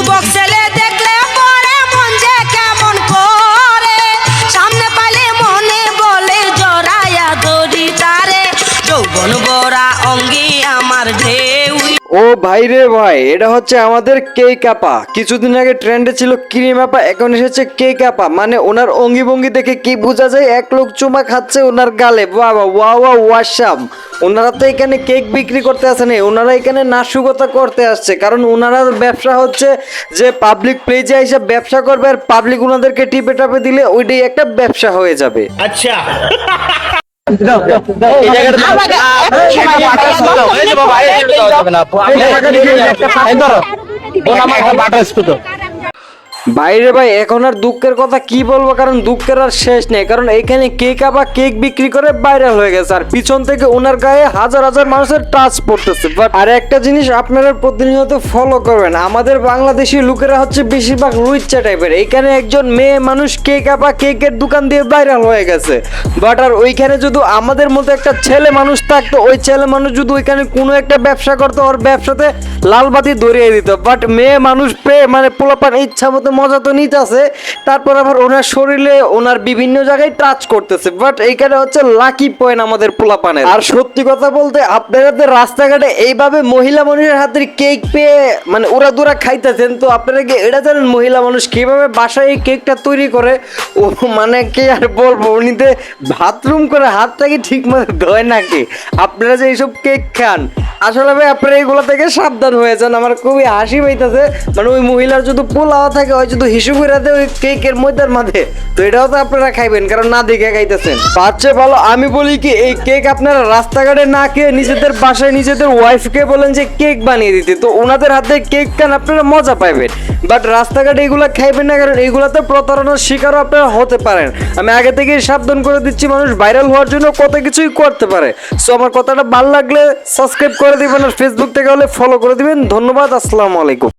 যুবক ছেলে দেখলে পরে মন যে কেমন করে। সামনে পালে মনে বলে জড়াইয়া দড়ি তারে। যৌবন বরা অঙ্গি আমার ঢেউ ও ভাই রে ভাই এটা হচ্ছে আমাদের কেক আপা কিছুদিন আগে ট্রেন্ডে ছিল ক্রিম আপা এখন এসেছে কে আপা মানে ওনার অঙ্গি ভঙ্গি দেখে কি বোঝা যায় এক লোক চুমা খাচ্ছে ওনার গালে। বাবা ওয়া ওয়া ওয়াসাম। ওনারা তো এখানে কেক বিক্রি করতে আসে না ওনারা এখানে নাশুকতা করতে আসছে। কারণ ওনারা ব্যবসা হচ্ছে যে পাবলিক প্লেজে এসে ব্যবসা করবে আর পাবলিক ওনাদেরকে টিপে টাপে দিলে ওইটাই একটা ব্যবসা হয়ে যাবে। বাটা স্কুটো বাইরে ভাই, এখন আর দুঃখের কথা কি বলব? কারণ দুঃখের আর শেষ নেই। কারণ এখানে কেক আবার কেক বিক্রি করে ভাইরাল হয়ে গেছে। আর পিছন থেকে ওনার গায়ে হাজার হাজার মানুষের টাচ পড়তেছে। বাট আর একটা জিনিস আপনারা প্রতিনিয়ত ফলো করবেন। আমাদের বাংলাদেশি লোকেরা হচ্ছে বেশিরভাগ রুইচ্চা টাইপের এখানে একজন মেয়ে মানুষ কেক আপা কেকের দোকান দিয়ে ভাইরাল হয়ে গেছে। বাট আর ওইখানে যদি আমাদের মতো একটা ছেলে মানুষ থাকতো, ওই ছেলে মানুষ যদি ওইখানে কোনো একটা ব্যবসা করতো, ওর ব্যবসাতে লাল বাতি ধরিয়ে দিত। বাট মেয়ে মানুষ পেয়ে মানে পোলাপান ইচ্ছা মতো মজা তো নিতেছে, তারপর আবার ওনার শরীরে ওনার বিভিন্ন জায়গায় টাচ করতেছে বাট এইখানে হচ্ছে লাকি পয়েন্ট আমাদের পোলাপানের। আর সত্যি কথা বলতে, আপনারা রাস্তাঘাটে এইভাবে মহিলা মানুষের হাতের কেক পেয়ে মানে ওরা দুরা খাইতেছেন, তো আপনারা কি এটা জানেন মহিলা মানুষ কীভাবে বাসায় এই কেকটা তৈরি করে? ও মানে কি আর বলব উনিতে বাথরুম করে হাতটাকে ঠিক মতো ধোয় নাকি? আপনারা যে এইসব কেক খান আসলে ভাই, আপনারা এইগুলো থেকে সাবধান হয়ে যান। আমার খুবই হাসি পাইতেছে। মানে ওই মহিলার যদি পোলাও থাকে, ওই যদি হিসু করে দেয়, ওই কেকের মধ্যের মাঝে। তো এটাও তো আপনারা খাইবেন, কারণ না দেখে খাইতেছেন। পাচ্ছে ভালো, আমি বলি কি, এই কেক আপনারা রাস্তাঘাটে না খেয়ে নিজেদের বাসায় নিজেদের ওয়াইফকে বলেন যে কেক বানিয়ে দিতে। তো ওনাদের হাতে কেক খান, আপনারা মজা পাইবেন। বাট রাস্তাঘাটে এগুলো খাইবেন না, কারণ এইগুলাতে প্রতারণার শিকারও আপনারা হতে পারেন। আমি আগে থেকেই সাবধান করে দিচ্ছি, মানুষ ভাইরাল হওয়ার জন্য কত কিছুই করতে পারে। সো আমার কথাটা ভালো লাগলে সাবস্ক্রাইব করে দিবেন আর ফেসবুক থেকে হলে ফলো করে দিবেন। ধন্যবাদ আসসালামু আলাইকুম।